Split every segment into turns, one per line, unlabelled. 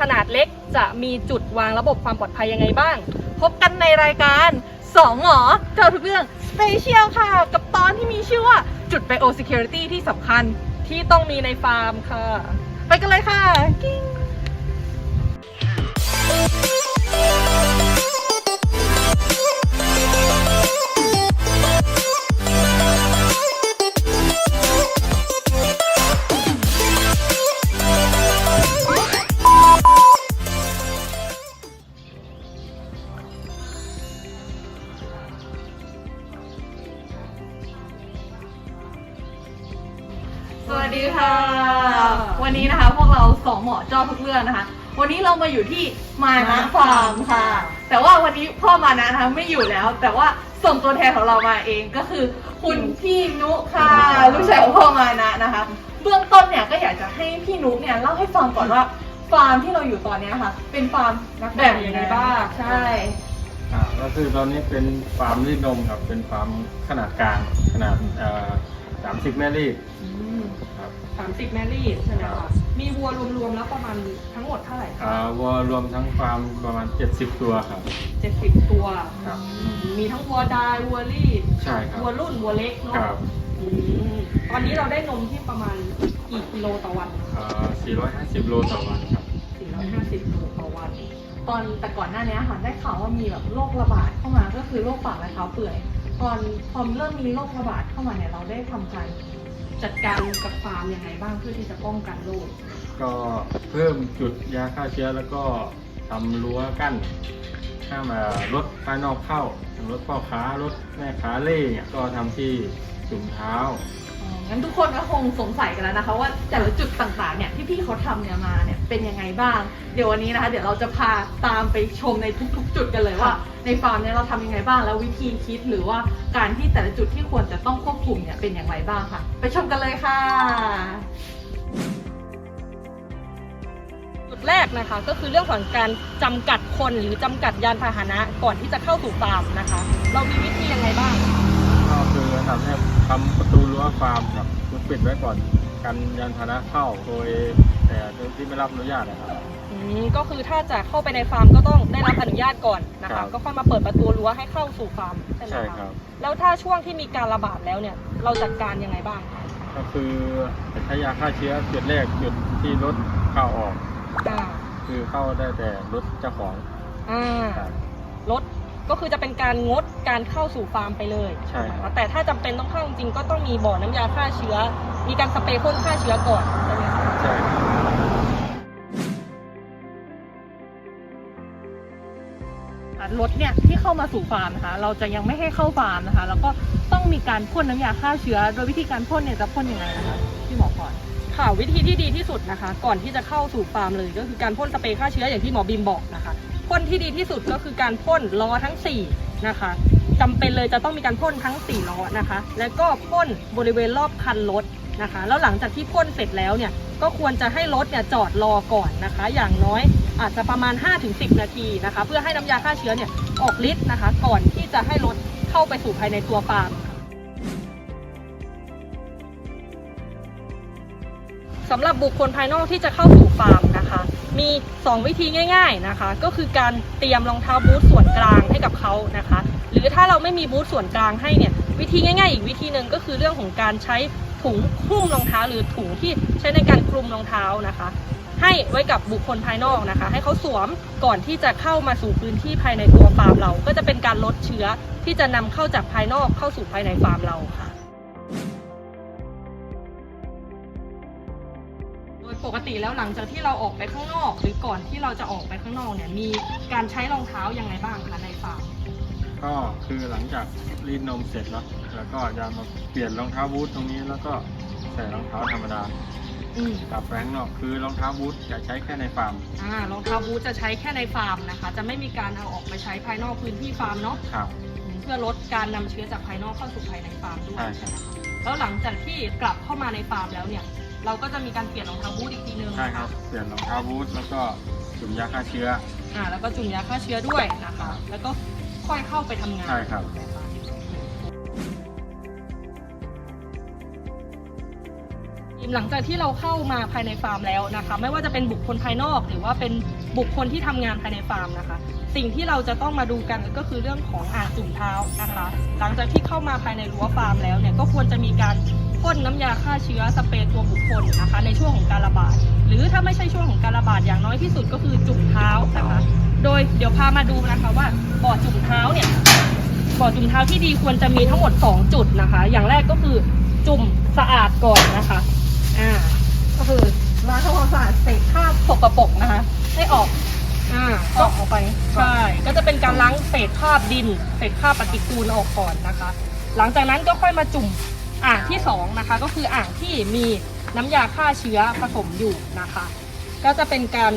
ขนาดเล็กจะมีจุดวางระบบความปลอดภัยยังไงบ้าง พบกันในรายการสองหมอเจอทุกเรื่องสเปเชียลค่ะ กับตอนที่มีชื่อว่าจุด Bio Security ที่สำคัญที่ต้องมีในฟาร์มค่ะ ไปกันเลยค่ะ กิ้ง สวัสดีค่ะ วันนี้นะคะพวกเราสองหมอเจ้าทุกเรื่องนะคะ วันนี้เรามาอยู่ที่มานะฟาร์มค่ะ แต่ว่าวันนี้พ่อมานะนะคะไม่อยู่แล้ว แต่ว่าส่งตัวแทนของเรามาเองก็คือคุณพี่นุค่ะลูกชายของพ่อมานะนะคะ เบื้องต้นเนี่ยก็อยากจะให้พี่นุเนี่ยเล่าให้ฟังก่อนว่าฟาร์มที่เราอยู่ตอนเนี้ยค่ะ เป็นฟาร์มแบบยังไงบ้างใช่
อ่าก็คือตอนนี้เป็นฟาร์มรีดนมครับ เป็นฟาร์มขนาดกลางขนาดเอ่อ30แม่รีด ครับ
สามสิบแมรี่ใช่ไหม
ครั
คะ
บ
มีวัวรวมๆแล้วประมาณทั้งหมดเท่าไหร่คะ
อ่าวัวรวมทั้งฟาร์มประมาณ 70 ตัวครับ
เจ็ดสิบตัว
ครับ
อืมมีทั้งวัวดายวัวรีด
ใช่ครับ
วัวรุ่นวัวเล็กเนาะ
ครับ
อืมตอนนี้เราได้นมที่ประมาณกี่กิโลต่อวัน
อ่า450 โลต่อวันครับ
450โลต่อวัน ตอนแต่ก่อนหน้านี้ค่ะได้ข่าวว่ามีแบบโรคระบาดเข้ามาก็คือโรคปากและเท้าเปื่อย ตอนพอเริ่มมีโรคระบาดเข้ามาเนี่ยเราได้ทำการ จัดการกับฟาร์มยังไงบ้างเพื่อที่จะป้องกันโรค
ก็เพิ่มจุดยาฆ่าเชื้อแล้วก็ทำรั้วกั้นห้ามอ่าลดภายนอกเข้าอย่างรถพ่อค้ารถแม่ค้าเล่เนี่ยก็ทำที่ถุงเท้า
งั้นทุกคนก็คงสงสัยกันแล้วนะคะ ว่าแต่ละจุดต่างๆเนี่ยที่พี่เขาทำเนี่ยมาเนี่ยเป็นยังไงบ้าง เดี๋ยววันนี้นะคะ เดี๋ยวเราจะพาตามไปชมในทุก ๆ จุดกันเลยว่าในฟาร์มเนี่ยเราทำยังไงบ้างแล้ววิธีคิดหรือว่าการที่แต่ละจุดที่ควรจะต้องควบคุมเนี่ยเป็นอย่างไรบ้างค่ะ ไปชมกันเลยค่ะ จุดแรกนะคะก็คือเรื่องของการจำกัดคนหรือจำกัดยานพาหนะก่อนที่จะเข้าสู่ฟาร์มนะคะ เรามีวิธียังไงบ้าง
ก็คือ ทำให้ทำประตูรั้วฟาร์มครับคือปิดไว้ก่อนกันยานพาหนะเข้าโดยแต่โดยที่ไม่รับอนุญาตนะครับ
อืมก็คือถ้าจะเข้าไปในฟาร์มก็ต้องได้รับอนุญาตก่อนนะ
ครั
คะ
บ
ก็ค่อยมาเปิดประตูรั้วให้เข้าสู่ฟาร์มใช่ไหม
ใช่
คะ
ครับ
แล้วถ้าช่วงที่มีการระบาดแล้วเนี่ย เราจัดการยังไงบ้างคะ
ก็คือใช้ยาฆ่าเชื้อจุดแรกจุดที่รถเข้าออก
อ่า
คือเข้าได้แต่รถเจ้าของ
อ่า
ครับ
ลด ก็คือจะเป็นการงดการเข้าสู่ฟาร์มไปเลย
ใช่ครับ
แต่ถ้าจำเป็นต้องเข้าจริงๆก็ต้องมีบ่อน้ำยาฆ่าเชื้อ มีการสเปรย์พ่นฆ่าเชื้อก่อนใช่ไหมคะ
ใช่ครับ
รถเนี่ยที่เข้ามาสู่ฟาร์มนะคะเราจะยังไม่ให้เข้าฟาร์มนะคะ แล้วก็ต้องมีการพ่นน้ำยาฆ่าเชื้อ โดยวิธีการพ่นเนี่ยจะพ่นยังไงนะคะพี่หมอพรค่ะวิธีที่ดีที่สุดนะคะ ก่อนที่จะเข้าสู่ฟาร์มเลยก็คือการพ่นสเปรย์ฆ่าเชื้ออย่างที่หมอบิมบอกนะคะ พ่นที่ดีที่สุดก็คือการพ่นล้อทั้งสี่นะคะจำเป็นเลยจะต้องมีการพ่นทั้งสี่ล้อนะคะ แล้วก็พ่นบริเวณรอบคันรถนะคะ แล้วหลังจากที่พ่นเสร็จแล้วเนี่ยก็ควรจะให้รถเนี่ยจอดรอก่อนนะคะ อย่างน้อยอาจจะประมาณ 5-10 นาทีนะคะ เพื่อให้น้ำยาฆ่าเชื้อเนี่ยออกฤทธิ์นะคะ ก่อนที่จะให้รถเข้าไปสู่ภายในตัวฟาร์มค่ะสำหรับบุคคลภายนอกที่จะเข้าสู่ฟาร์มนะค มี 2 วิธีง่าย ๆนะคะ ก็คือการเตรียมรองเท้าบูทส่วนกลางให้กับเขานะคะ หรือถ้าเราไม่มีบูทส่วนกลางให้เนี่ยวิธีง่ายๆ อีกวิธีหนึ่งก็คือเรื่องของการใช้ถุงหุ้มรองเท้า หรือถุงที่ใช้ในการคลุมรองเท้านะคะ ให้ไว้กับบุคคลภายนอกนะคะ ให้เขาสวมก่อนที่จะเข้ามาสู่พื้นที่ภายในตัวฟาร์มเรา ก็จะเป็นการลดเชื้อที่จะนำเข้าจากภายนอกเข้าสู่ภายในฟาร์มเราค่ะ ติแล้วหลังจากที่เราออกไปข้างนอก หรือก่อนที่เราจะออกไปข้างนอกเนี่ยมีการใช้รองเท้ายังไงบ้างคะในฟาร์ม
ก็คือหลังจากรีดนมเสร็จแล้วแล้วก็จะมาเปลี่ยนรองเท้าบูทตรงนี้แล้วก็ใส่รองเท้าธรรมดา
อืม
กลับไปข้างนอกคือรองเท้าบูทจะใช้แค่ในฟาร์ม
อ่ารองเท้าบูทจะใช้แค่ในฟาร์มนะคะ จะไม่มีการเอาออกไปใช้ภายนอกพื้นที่ฟาร์มเนาะ
ครับ
อืมเพื่อลดการนำเชื้อจากภายนอกเข้าสู่ภายในฟาร์มด้วย
ใช่
ใช่ไหมคะแล้วหลังจากที่กลับเข้ามาในฟาร์มแล้วเนี่ย เราก็จะมีการเปลี่ยนรองเท้าบูทอีกทีนึง
ใช่ครับ เปลี่ยนรองเท้าบูทแล้วก็จุ่มยาฆ่าเชื้อ
อ่าแล้วก็จุ่มยาฆ่าเชื้อด้วยนะคะ แล้วก็ค่อยเข้าไปทำงาน
ใช่ครับ
ในฟาร์มหลังจากที่เราเข้ามาภายในฟาร์มแล้วนะคะ ไม่ว่าจะเป็นบุคคลภายนอก หรือว่าเป็นบุคคลที่ทำงานภายในฟาร์มนะคะ สิ่งที่เราจะต้องมาดูกันก็คือเรื่องของอ่างจุ่มเท้านะคะ หลังจากที่เข้ามาภายในรั้วฟาร์มแล้วเนี่ยก็ควรจะมีการพ่นน้ำยาฆ่าเชื้อสเปรย์ตัวบุคคลนะคะ ในช่วงของการระบาด หรือถ้าไม่ใช่ช่วงของการระบาดอย่างน้อยที่สุดก็คือจุ่มเท้านะคะ โดยเดี๋ยวพามาดูนะคะว่าบ่อจุ่มเท้าเนี่ยบ่อจุ่มเท้าที่ดีควรจะมีทั้งหมด 2 จุดนะคะ อย่างแรกก็คือจุ่มสะอาดก่อนนะคะอ่าก็คือล้างทำความสะอาดเศษคราบสกปรกนะคะ ให้ออก อ่าก็ออกไปใช่ ก็จะเป็นการล้างเศษคราบดิน เศษคราบปฏิกูลออกก่อนนะคะ หลังจากนั้นก็ค่อยมาจุ่มอ่างที่สองนะคะ ก็คืออ่างที่มีน้ำยาฆ่าเชื้อผสมอยู่นะคะ ก็จะเป็นการ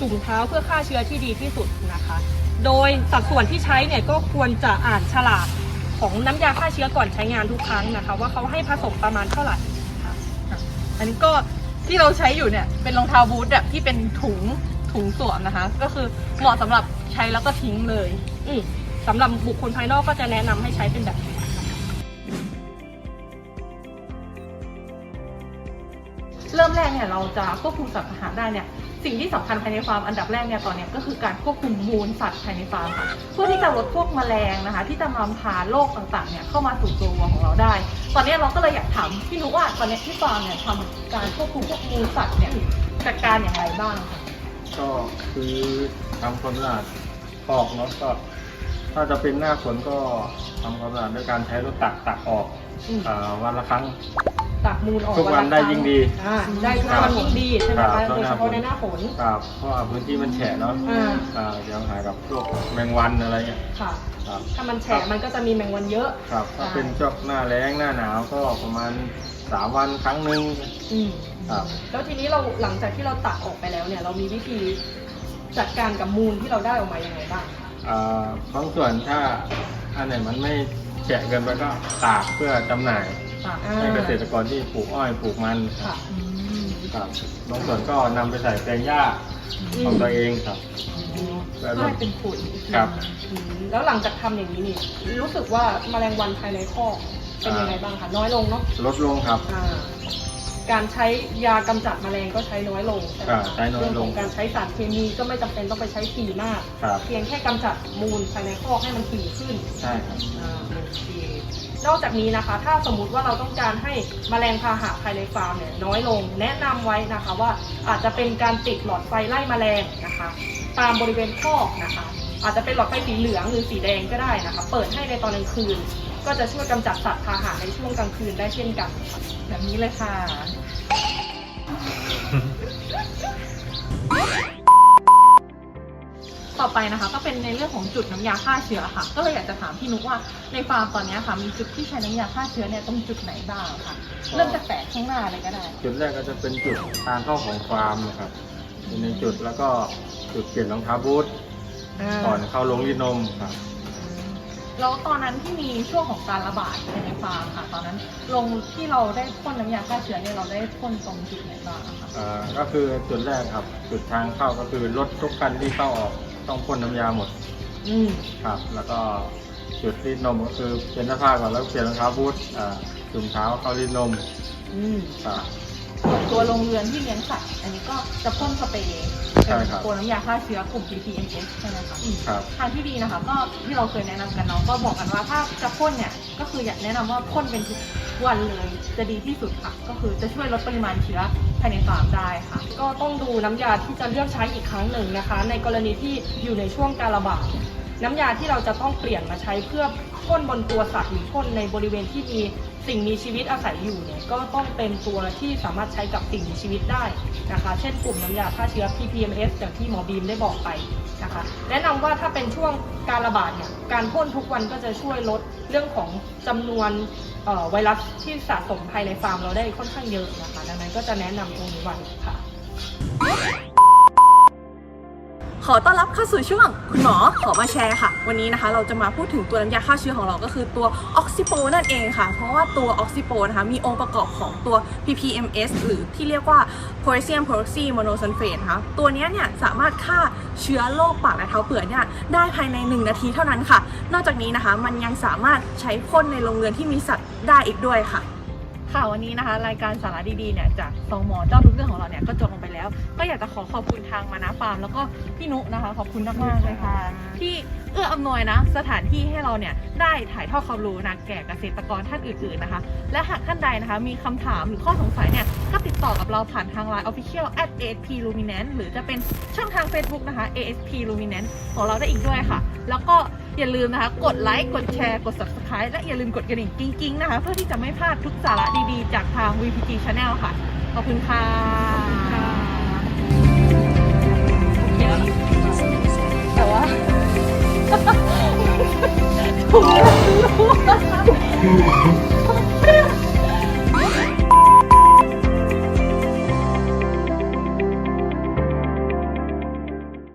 จุ่มเท้าเพื่อฆ่าเชื้อที่ดีที่สุดนะคะ โดยสัดส่วนที่ใช้เนี่ยก็ควรจะอ่านฉลากของน้ำยาฆ่าเชื้อก่อนใช้งานทุกครั้งนะคะ ว่าเขาให้ผสมประมาณเท่าไหร่ค่ะ
อันนี้ก็ที่เราใช้อยู่เนี่ยเป็นรองเท้าบูทแบบที่เป็นถุง ถุงสวมนะคะ ก็คือเหมาะสำหรับใช้แล้วก็ทิ้งเลย
อืมสำหรับบุคคลภายนอกก็จะแนะนำให้ใช้เป็นแบบนี้ค่ะ
เริ่มแรกเนี่ยเราจะควบคุมสัตว์อาหารได้เนี่ยสิ่งที่สำคัญภายในฟาร์มอันดับแรกเนี่ยตอนเนี้ยก็คือการควบคุมมูลสัตว์ภายในฟาร์มค่ะเพื่อที่จะลดพวกแมลงนะคะ ที่จะนำพาโรคต่างๆเนี่ยเข้ามาสู่ตัววัวของเราได้ ตอนเนี้ยเราก็เลยอยากถามพี่นุว่าตอนเนี้ยที่ฟาร์มเนี่ยทำการควบคุมพวกมูลสัตว์เนี่ยจัดการอย่างไรบ้างคะ
ก็คือทำความสะอาดออกเนาะก็ ถ้าจะเป็นหน้าฝนก็ทำความสะอาดด้วยการใช้รถตักตักออก
อืม
อ่าวันละครั้ง
ตักมูลออก
ทุกวัน
ละ
ได้
ครั้
ยิ่งดี
อ่าได้ทุกวันยิ่งดีใช่ไหม
ครั
คะ
บ
โดยเฉพาะในหน้าฝน
ครับเพราะว่าพื้นที่มันแฉะเนาะ
อ่า
อ่าเดี๋ยวหายกับพวกแมงวันอะไรเงี้ย
ค่ะ
ครับ
ถ้ามันแฉะมันก็จะมีแมงวันเยอะ
ครับถ้าเป็นช่วงหน้าแล้งหน้าหนาวก็ประมาณ สามวันครั้งหนึ่ง
อืม
ครับ
แล้วทีนี้เราหลังจากที่เราตักออกไปแล้วเนี่ย เรามีวิธีจัดการกับมูลที่เราได้ออกมายังไงบ้างคะ
อ่าบางส่วนถ้าอันไหนมันไม่แฉะเกินไปก็ตากเพื่อจำหน่าย
อ่า
ให้เกษตรกรที่ปลูกอ้อยปลูกมัน
ค่ะ
ครับบางส่วนก็นำไปใส่แปลงหญ้าของตัวเองครับแล้ว
ก็
ก็
ให้เป็นปุ๋ย
ครับ
อืมแล้วหลังจากทำอย่างนี้นี่ รู้สึกว่าแมลงวันภายในคอก เป็นยังไงบ้างคะน้อยลงเนาะ
ลดลงครับ
อ่าการใช้ยากำจัดแมลงก็ใช้น้อยลงใช่ไหม
อ่า
คะ
ใช้น้อยลง
เรื่องของการใช้สารเคมีก็ไม่จำเป็นต้องไปใช้ถี่มาก
ครับ
เพียงแค่กำจัดมูลภายในคอกให้มันถี่ขึ้น
ใช่ครับ
อ่าโอเคนอกจากนี้นะคะ ถ้าสมมุติว่าเราต้องการให้แมลงพาหะภายในฟาร์มเนี่ยน้อยลง แนะนำไว้นะคะว่าอาจจะเป็นการติดหลอดไฟไล่แมลงนะคะ ตามบริเวณคอกนะคะ อาจจะเป็นหลอดไฟสีเหลืองหรือสีแดงก็ได้นะคะ เปิดให้ในตอนกลางคืน ก็จะช่วยกำจัดสัตว์พาหะในช่วงกลางคืนได้เช่นกัน
แบบนี้เลยค่ะ ต่อไปนะคะก็เป็นในเรื่องของจุดน้ำยาฆ่าเชื้อค่ะ ก็เลยอยากจะถามพี่นุกว่าในฟาร์มตอนเนี้ยค่ะมีจุดที่ใช้น้ำยาฆ่าเชื้อเนี่ยตรงจุดไหนบ้างค่ะ เริ่มจากแตะข้างหน้าเลยก็ได้
จุดแรกก็จะเป็นจุดทางเข้าของฟาร์มนะครับอยู่ในจุดแล้วก็จุดเปลี่ยนรองเท้าบูท ก่อนเข้าลงรีดนมครับ
แล้วตอนนั้นที่มีช่วงของการระบาดภายในฟาร์มค่ะ ตอนนั้นลงที่เราได้พ่นน้ำยาฆ่าเชื้อเนี่ยเราได้พ่นตรงจุดไหนบ้างอะคะ
อ่าก็คือจุดแรกครับ จุดทางเข้าก็คือรถทุกคันที่เข้าออกต้องพ่นน้ำยาหมด
อืม
ครับ แล้วก็จุดรีดนมก็คือเปลี่ยนเสื้อผ้าก่อนแล้วเปลี่ยนรองเท้าบูทอ่าจุ่มเท้าเข้ารีดนม
อืม
ครับ
ส่วนตัวโรงเรือนที่เลี้ยงสัตว์อันนี้ก็จะพ่นสเปรย์
ใช่ครับ
ตัวน้ำยาฆ่าเชื้อกลุ่ม PPMS ใช่ไหมคะ
ครับ
ทางที่ดีนะคะก็ที่เราเคยแนะนำกันเนาะก็บอกกันว่าถ้าจะพ่นเนี่ยก็คืออยากแนะนำว่าพ่นเป็นทุกวันเลยจะดีที่สุดค่ะ ก็คือจะช่วยลดปริมาณเชื้อภายในฟาร์มได้ค่ะ
ก็ต้องดูน้ำยาที่จะเลือกใช้อีกครั้งหนึ่งนะคะ ในกรณีที่อยู่ในช่วงการระบาดน้ำยาที่เราจะต้องเปลี่ยนมาใช้เพื่อพ่นบนตัวสัตว์หรือพ่นในบริเวณที่มี สิ่งมีชีวิตอาศัยอยู่เนี่ยก็ต้องเป็นตัวที่สามารถใช้กับสิ่งมีชีวิตได้นะคะ เช่นกลุ่มน้ำยาฆ่าเชื้อ PPMS อย่างที่หมอบีมได้บอกไปนะคะ แนะนำว่าถ้าเป็นช่วงการระบาดเนี่ยการพ่นทุกวันก็จะช่วยลดเรื่องของจำนวนไวรัสที่สะสมภายในฟาร์มเราได้ค่อนข้างเยอะนะคะ ดังนั้นก็จะแนะนำตรงนี้ไว้ค่ะ
ขอต้อนรับเข้าสู่ช่วง คุณหมอขอมาแชร์ค่ะ วันนี้นะคะเราจะมาพูดถึงตัวน้ำยาฆ่าเชื้อของเราก็คือตัวออกซิโปนั่นเองค่ะ เพราะว่าตัวออกซิโปนะคะมีองค์ประกอบของตัว PPMS หรือที่เรียกว่า Potassium peroxymonosulfate นะคะตัวนี้เนี่ยสามารถฆ่าเชื้อโรคปากและเท้าเปื่อยเนี่ยได้ภายใน 1 นาทีเท่านั้นค่ะ นอกจากนี้นะคะมันยังสามารถใช้พ่นในโรงเรือนที่มีสัตว์ได้อีกด้วยค่ะ ค่ะวันนี้นะคะ รายการสาระดีๆเนี่ยจากสองหมอเจ้าทุกเรื่องของเราเนี่ยก็จบลงไปแล้ว ก็อยากจะขอขอบคุณทางมานาฟาร์มแล้วก็พี่นุนะคะ ขอบคุณมากๆเลยค่ะ ที่เอื้ออำนวยนะ สถานที่ให้เราเนี่ยได้ถ่ายทอดความรู้นะแก่เกษตรกรท่านอื่นๆนะคะ และหากท่านใดนะคะ มีคำถามหรือข้อสงสัยเนี่ยก็ติดต่อกับเราผ่านทาง Line Official at asp luminance หรือจะเป็นช่องทาง Facebook นะคะ asp luminance ของเราได้อีกด้วยค่ะ แล้วก็ อย่าลืมนะคะ กดไลค์กดแชร์กด subscribe และอย่าลืมกดกระดิ่งกิ้งๆนะคะ เพื่อที่จะไม่พลาดทุกสาระดีๆ จากทาง VPG Channel ค่ะ ขอบคุณค่ะ
แต่ว่า
ถูก